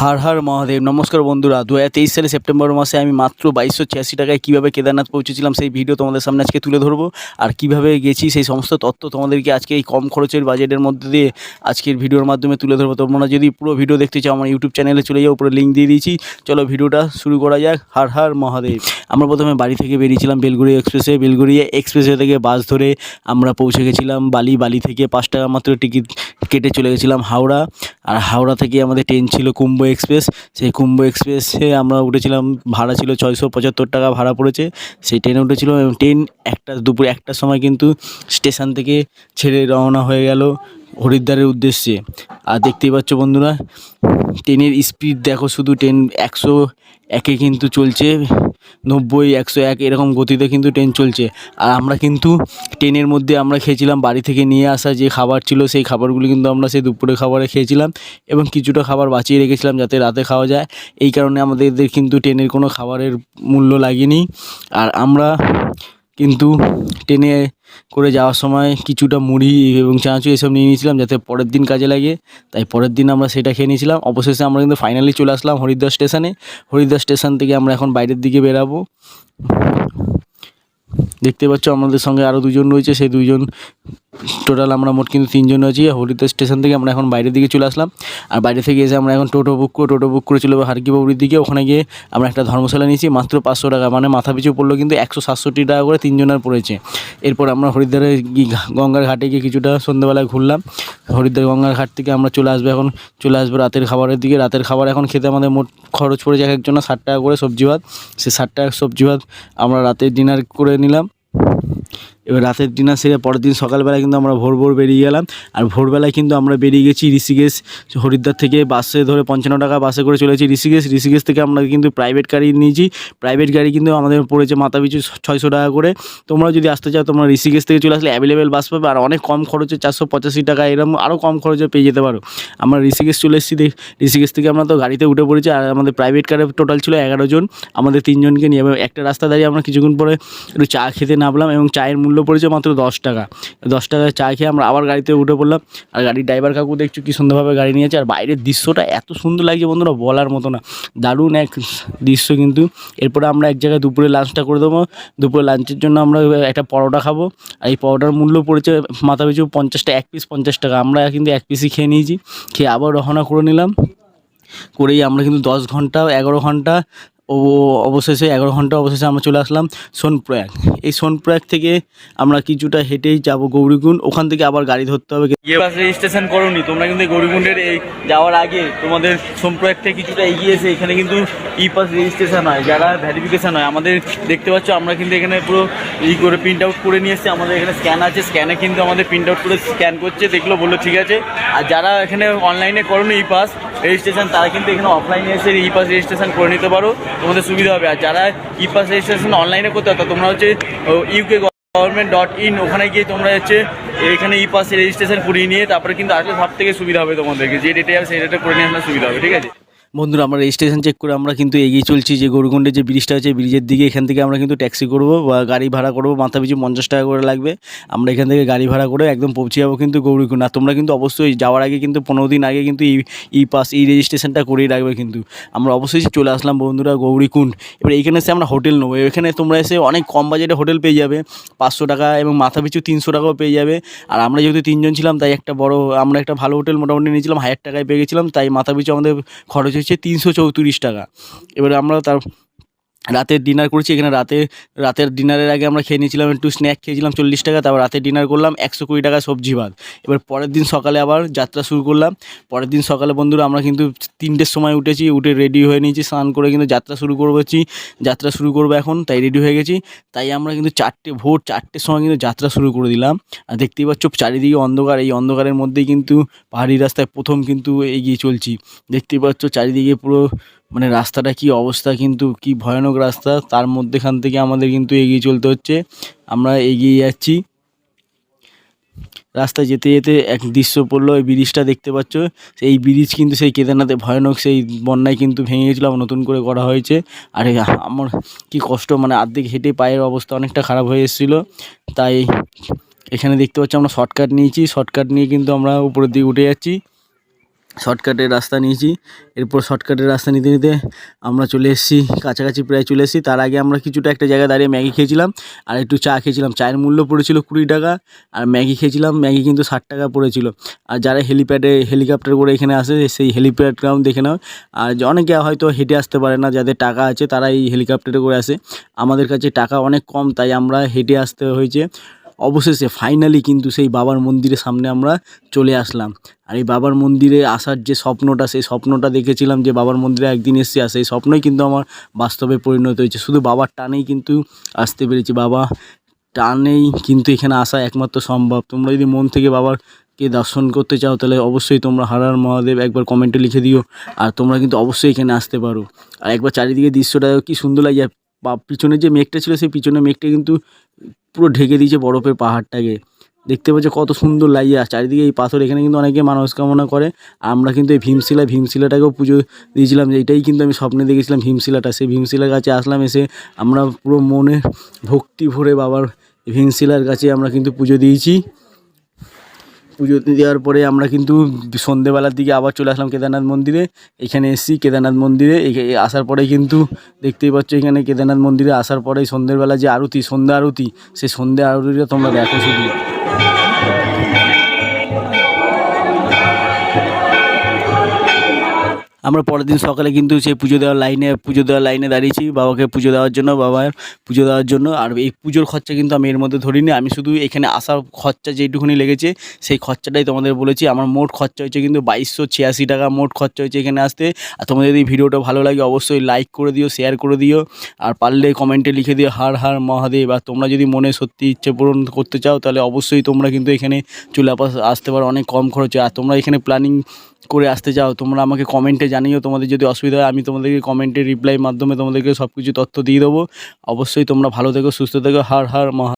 হার হার মহাদেব, নমস্কার বন্ধুরা। দু হাজার তেইশ সালে সেপ্টেম্বর মাসে আমি মাত্র বাইশশো ছিয়াশি টাকায় কীভাবে কেদারনাথ পৌঁছেছিলাম সেই ভিডিও তোমাদের সামনে আজকে তুলে ধরবো। আর কীভাবে গেছি সেই সমস্ত তথ্য তোমাদেরকে আজকে এই কম খরচের বাজেটের মধ্যে দিয়ে আজকের ভিডিওর মাধ্যমে তুলে ধরবো। তোমরা যদি পুরো ভিডিও দেখতে চাও, আমার ইউটিউব চ্যানেলে চলে যাও, উপরে লিঙ্ক দিয়ে দিয়েছি। চলো ভিডিওটা শুরু করা যাক। হার হার মহাদেব। আমরা প্রথমে বাড়ি থেকে বেরিয়েছিলাম বেলগুড়িয়া এক্সপ্রেসে বেলগুড়িয়া এক্সপ্রেসওয়ে থেকে বাস ধরে আমরা পৌঁছে গেছিলাম বালি। বালি থেকে পাঁচ টাকা মাত্র টিকিট কেটে চলে গেছিলাম হাওড়া। আর হাওড়া থেকে আমাদের ট্রেন ছিল কুম্ভ এক্সপ্রেস। সেই কুম্ভ এক্সপ্রেসে আমরা উঠেছিলাম, ভাড়া ছিল ছয়শো পঁচাত্তর টাকা ভাড়া পড়েছে। সেই ট্রেনে উঠেছিল এবং ট্রেন একটা, দুপুর একটার সময় কিন্তু স্টেশন থেকে ছেড়ে রওনা হয়ে গেল। হরিদ্বারের উদ্দেশ্যে। আর দেখতেই পাচ্ছ বন্ধুরা, ট্রেনের স্পিড দেখো শুধু ট্রেন একশো একে কিন্তু চলছে, নব্বই, একশো এক এরকম গতিতে কিন্তু ট্রেন চলছে। আর আমরা কিন্তু ট্রেনের মধ্যে আমরা খেয়েছিলাম বাড়ি থেকে নিয়ে আসা যে খাবার ছিল, সেই খাবারগুলি কিন্তু আমরা সেই দুপুরে খাবারে খেয়েছিলাম এবং কিছুটা খাবার বাঁচিয়ে রেখেছিলাম যাতে রাতে খাওয়া যায়। এই কারণে আমাদের কিন্তু ট্রেনের কোনো খাবারের মূল্য লাগেনি। আর আমরা কিন্তু ট্রেনে করে যাওয়ার সময় কিছুটা মুড়ি এবং চানাচুর এসব নিয়ে নিয়েছিলাম যাতে পরের দিন কাজে লাগে। তাই পরের দিন আমরা সেটা খেয়ে নিয়েছিলাম। অবশেষে আমরা কিন্তু ফাইনালি চলে আসলাম হরিদ্বার স্টেশনে হরিদ্বার স্টেশন থেকে আমরা এখন বাইরের দিকে বেরাবো। দেখতে পাচ্ছ আমাদের সঙ্গে আরও দুজন রয়েছে। সেই দুজন টোটাল আমরা মোট কিন্তু তিনজন আছি। হরিদ্বার স্টেশন থেকে আমরা এখন বাইরের দিকে চলে আসলাম। আর বাইরে থেকে এসে আমরা এখন টোটো বুক করে, টোটো বুক করে চলে যাব হারকিবাবুরির দিকে। ওখানে গিয়ে আমরা একটা ধর্মশালা নিয়েছি, মাত্র পাঁচশো টাকা। মানে মাথা পিছু পড়ল কিন্তু একশো সাতষট্টি টাকা করে তিনজনের পড়েছে। এরপর আমরা হরিদ্বারে গঙ্গার ঘাটে গিয়ে কিছুটা সন্ধ্যেবেলায় ঘুরলাম। হরিদ্বার গঙ্গার ঘাট থেকে আমরা চলে আসব এখন, চলে আসব রাতের খাবারের দিকে। রাতের খাবার এখন খেতে আমাদের মোট খরচ পড়েছে এক একজনের ষাট টাকা করে সবজি ভাত সে ষাট টাকা সবজি ভাত আমরা রাতের ডিনার করে নিলাম। এবার রাতের ডিনার সেরে পরের দিন সকালবেলা কিন্তু আমরা ভোর ভোর বেরিয়ে গেলাম। আর ভোরবেলায় কিন্তু আমরা বেরিয়ে গেছি ঋষিকেশ। হরিদ্বার থেকে বাসে ধরে পঞ্চান্ন টাকা বাসে করে চলেছি ঋষিকেশ। ঋষিকেশ থেকে আমরা কিন্তু প্রাইভেট গাড়ি নিয়েছি। প্রাইভেট গাড়ি কিন্তু আমাদের পড়েছে মাথা পিছু ছয়শো টাকা করে। তোমরা যদি আসতে চাও, তোমরা ঋষিকেশ থেকে চলে আসলে অ্যাভেলেবেল বাস পাবে। আর অনেক কম খরচে চারশো পঁচাশি টাকা এরকম আরও কম খরচে পেয়ে যেতে পারো। আমরা ঋষিকেশ চলে এসেছি ঋষিকেশ থেকে আমরা তো গাড়িতে উঠে পড়েছি। আর আমাদের প্রাইভেট কারে টোটাল ছিল এগারো জন। আমাদের তিনজনকে নিয়ে একটা রাস্তা দাঁড়িয়ে আমরা কিছুক্ষণ পরে একটু চা খেতে নামলাম এবং চায়ের মূল্য পড়েছে মাত্র দশ টাকা। দশ টাকায় চা খেয়ে আমরা আবার গাড়িতে উঠে পড়লাম। আর গাড়ির ড্রাইভার কাকু দেখছ কী সুন্দরভাবে গাড়ি নিয়েছে। আর বাইরের দৃশ্যটা এত সুন্দর লাগছে বন্ধুরা, বলার মতো না। দারুণ এক দৃশ্য কিন্তু। এরপরে আমরা এক জায়গায় দুপুরে লাঞ্চটা করে দেবো। দুপুরে লাঞ্চের জন্য আমরা একটা পরোটা খাব। আর এই পরোটার মূল্য পড়েছে মাথা পিছু পঞ্চাশটা এক পিস পঞ্চাশ টাকা। আমরা কিন্তু এক পিসই খেয়ে নিয়েছি। খেয়ে আবার রওনা করে নিলাম। করেই আমরা কিন্তু দশ ঘণ্টা, এগারো ঘণ্টা ও অবশেষে এগারো ঘণ্টা অবশেষে আমরা চলে আসলাম সোনপ্রয়াগ। এই সোনপ্রয়াগ থেকে আমরা কিছুটা হেঁটেই যাব গৌরীকুণ্ড। ওখান থেকে আবার গাড়ি ধরতে হবে। রেজিস্ট্রেশন করোনি, তোমরা কিন্তু গৌরীকুণ্ডের এই যাওয়ার আগে তোমাদের সোনপ্রয়াগ থেকে কিছুটা এগিয়ে এসে এখানে কিন্তু ই পাস রেজিস্ট্রেশন হয়, যারা ভ্যারিফিকেশন হয়। আমাদের দেখতে পাচ্ছ, আমরা কিন্তু এখানে পুরো ই করে প্রিন্ট আউট করে নিয়ে এসেছি। আমাদের এখানে স্ক্যান আছে স্ক্যানে কিন্তু আমাদের প্রিন্ট আউট করে স্ক্যান করছে, দেখল, বলল, ঠিক আছে। আর যারা এখানে অনলাইনে করোনি ই পাস রেজিস্ট্রেশন তারা কিন্তু এখানে অফলাইনে এসে ই পাস রেজিস্ট্রেশন করে নিতে পারো। তোমাদের সুবিধা হবে। আর যারা ই পাস রেজিস্ট্রেশন অনলাইনে করতে হয় তোমরা হচ্ছে ইউকে গভর্নমেন্ট ডট ইন ওখানে গিয়ে তোমরা হচ্ছে, এখানে ই পাসে রেজিস্ট্রেশন করিয়ে নিয়ে তারপরে কিন্তু আসলে সব থেকে সুবিধা হবে তোমাদেরকে। যে ডেটে যাবে সেই ডেটে করে নিয়ে আসলে সুবিধা হবে, ঠিক আছে? বন্ধুরা, আমরা রেজিস্ট্রেশন চেক করে আমরা কিন্তু এগিয়ে চলছি যে গরুকুণ্ডে যে ব্রিজটা আছে ব্রিজের দিকে এখান থেকে আমরা কিন্তু ট্যাক্সি করব বা গাড়ি ভাড়া করব, মাথা পিছু পঞ্চাশ টাকা করে লাগবে। আমরা এখান থেকে গাড়ি ভাড়া করে একদম পৌঁছে যাব কিন্তু গৌরীকুণ্ড। আর তোমরা কিন্তু অবশ্যই যাওয়ার আগে কিন্তু পনেরো দিন আগে কিন্তু ই পাস ই রেজিস্ট্রেশনটা করেই রাখবে কিন্তু। আমরা অবশ্যই চলে আসলাম বন্ধুরা গৌরীকুণ্ড। এবার এখানে এসে আমরা হোটেল নেব। এখানে তোমরা এসে অনেক কম বাজেটে হোটেল পেয়ে যাবে। পাঁচশো টাকা এবং মাথা পিছু তিনশো টাকাও পেয়ে যাবে। আর আমরা যেহেতু তিনজন ছিলাম, তাই একটা বড়, আমরা একটা ভালো হোটেল মোটামুটি নিয়েছিলাম, হাজার টাকায় পেয়ে গেছিলাম, তাই মাথা পিছু আমাদের খরচ হচ্ছে তিনশো চৌত্রিশ টাকা। এবারে আমরা তার রাতের ডিনার করেছি, এখানে রাতে, রাতের ডিনারের আগে আমরা খেয়ে নিয়েছিলাম একটু স্ন্যাক খেয়েছিলাম চল্লিশ টাকা, তারপর রাতের ডিনার করলাম একশো কুড়ি টাকা সবজি ভাত এবার পরের দিন সকালে আবার যাত্রা শুরু করলাম। পরের দিন সকালে বন্ধুরা আমরা কিন্তু তিনটের সময় উঠেছি, উঠে রেডি হয়ে নিয়েছি, স্নান করে কিন্তু যাত্রা শুরু করবছি যাত্রা শুরু করব এখন, তাই রেডি হয়ে গেছি। তাই আমরা কিন্তু চারটে, ভোর চারটের সময় কিন্তু যাত্রা শুরু করে দিলাম। আর দেখতেই পাচ্ছ চারিদিকে অন্ধকার, এই অন্ধকারের মধ্যেই কিন্তু পাহাড়ি রাস্তায় প্রথম কিন্তু এগিয়ে চলছি। দেখতেই পাচ্ছ চারিদিকে পুরো মানে রাস্তাটা কি অবস্থা কিন্তু কি ভয়ানক রাস্তা, তার মধ্যেখান থেকে আমাদের কিন্তু এগিয়ে চলতে হচ্ছে। আমরা এগিয়ে যাচ্ছি। রাস্তায় যেতে যেতে এক দৃশ্য পড়ল, এই ব্রিজটা দেখতে পাচ্ছ। এই ব্রিজ কিন্তু সেই কেদারনাথে ভয়ানক, সেই বন্যায় কিন্তু ভেঙে গেছিল, আবার নতুন করে করা হয়েছে। আর আমার কি কষ্ট মানে আর্ধেক হেঁটে পায়ের অবস্থা অনেকটা খারাপ হয়ে এসেছিল। তাই এখানে দেখতে পাচ্ছি আমরা শর্টকাট নিয়েছি। শর্টকাট নিয়ে কিন্তু আমরা উপরের দিকে উঠে যাচ্ছি। শর্টকাটের রাস্তা নিয়েছি। এরপর শর্টকাটের রাস্তা নিতে নিতে আমরা চলে এসেছি, কাছাকাছি প্রায় চলে এসেছি। তার আগে আমরা কিছুটা একটা জায়গায় দাঁড়িয়ে ম্যাগি খেয়েছিলাম আর একটু চা খেয়েছিলাম। চায়ের মূল্য পড়েছিল কুড়ি টাকা আর ম্যাগি খেয়েছিলাম। ম্যাগি কিন্তু ষাট টাকা পড়েছিল। আর যারা হেলিপ্যাডে, হেলিকপ্টার করে এখানে আসে, সেই হেলিপ্যাড গ্রাউন্ড দেখে নাও। আর অনেকে হয়তো হেঁটে আসতে পারে না, যাদের টাকা আছে তারা এই হেলিকপ্টারে করে আসে। আমাদের কাছে টাকা অনেক কম, তাই আমরা হেঁটে আসতে হয়েছে। অবশেষে ফাইনালি কিন্তু সেই বাবার মন্দিরের সামনে আমরা চলে আসলাম। আর এই বাবার মন্দিরে আসার যে স্বপ্নটা, সেই স্বপ্নটা দেখেছিলাম যে বাবার মন্দিরে একদিন এসে আসে এই স্বপ্নই কিন্তু আমার বাস্তবে পরিণত হয়েছে। শুধু বাবার টানেই কিন্তু আসতে পেরেছি। বাবা টানেই কিন্তু এখানে আসা একমাত্র সম্ভব। তোমরা যদি মন থেকে বাবার কে দর্শন করতে চাও, তাহলে অবশ্যই তোমরা হারার মহাদেব একবার কমেন্টে লিখে দিও। আর তোমরা কিন্তু অবশ্যই এখানে আসতে পারো। আর একবার চারিদিকে দৃশ্যটা, কি সুন্দর লাগে আর পা- পিছনে যে মেঘটা ছিল, সেই পিছনে মেঘটা কিন্তু পুরো ঢেকে দিয়েছে বরফের পাহাড়টাকে। দেখতে পাচ্ছ কত সুন্দর লাগিয়ে চারিদিকে এই পাথর, এখানে কিন্তু অনেকে কামনা করে। আমরা কিন্তু এই ভীমশিলা, ভীমশিলাটাকেও পুজো দিয়েছিলাম। এটাই কিন্তু আমি স্বপ্নে দেখেছিলাম ভীমশিলাটা। সেই ভীমশিলার কাছে আসলাম, এসে আমরা পুরো মনে ভক্তি ভরে বাবার ভীমশিলার কাছে আমরা কিন্তু পুজো দিয়েছি। পুজো দেওয়ার পরে আমরা কিন্তু সন্ধেবেলার দিকে আবার চলে আসলাম কেদারনাথ মন্দিরে। এখানে এসেছি কেদারনাথ মন্দিরে। আসার পরে কিন্তু দেখতেই পাচ্ছ এখানে কেদারনাথ মন্দিরে আসার পরে সন্ধ্যেবেলা যে আরতি, সন্ধ্যা আরতি সেই সন্ধ্যা আরতিটা তোমরা দেখো শুধু। আমরা পরের দিন সকালে কিন্তু সেই পুজো দেওয়ার লাইনে, পুজো দেওয়ার লাইনে দাঁড়িয়েছি। বাবাকে পুজো দেওয়ার জন্য, বাবার পুজো দেওয়ার জন্য। আর এই পুজোর খরচা কিন্তু আমি এর মধ্যে ধরিনি। আমি শুধু এখানে আসার খরচা যেটুকুনি লেগেছে, সেই খরচাটাই তোমাদের বলেছি। আমার মোট খরচা হয়েছে কিন্তু বাইশশো ছিয়াশি টাকা মোট খরচা হয়েছে এখানে আসতে। আর তোমাদের যদি ভিডিওটা ভালো লাগে, অবশ্যই লাইক করে দিও শেয়ার করে দিও। আর পারলে কমেন্টে লিখে দিও, হার হার, মহাদেব। আর তোমরা যদি মনে সত্যি ইচ্ছে পূরণ করতে চাও, তাহলে অবশ্যই তোমরা কিন্তু এখানে চলে আসতে পারো। অনেক কম খরচে। আর তোমরা এখানে প্ল্যানিং করে আসতে চাও তোমরা আমাকে কমেন্টে জানিও, তোমাদের যদি অসুবিধা হয় আমি তোমাদেরকে কমেন্টে রিপ্লাই মাধ্যমে তোমাদেরকে সব কিছু তথ্য দিয়ে দেবো। অবশ্যই তোমরা ভালো থেকো, সুস্থ থেকো, হার হার মহা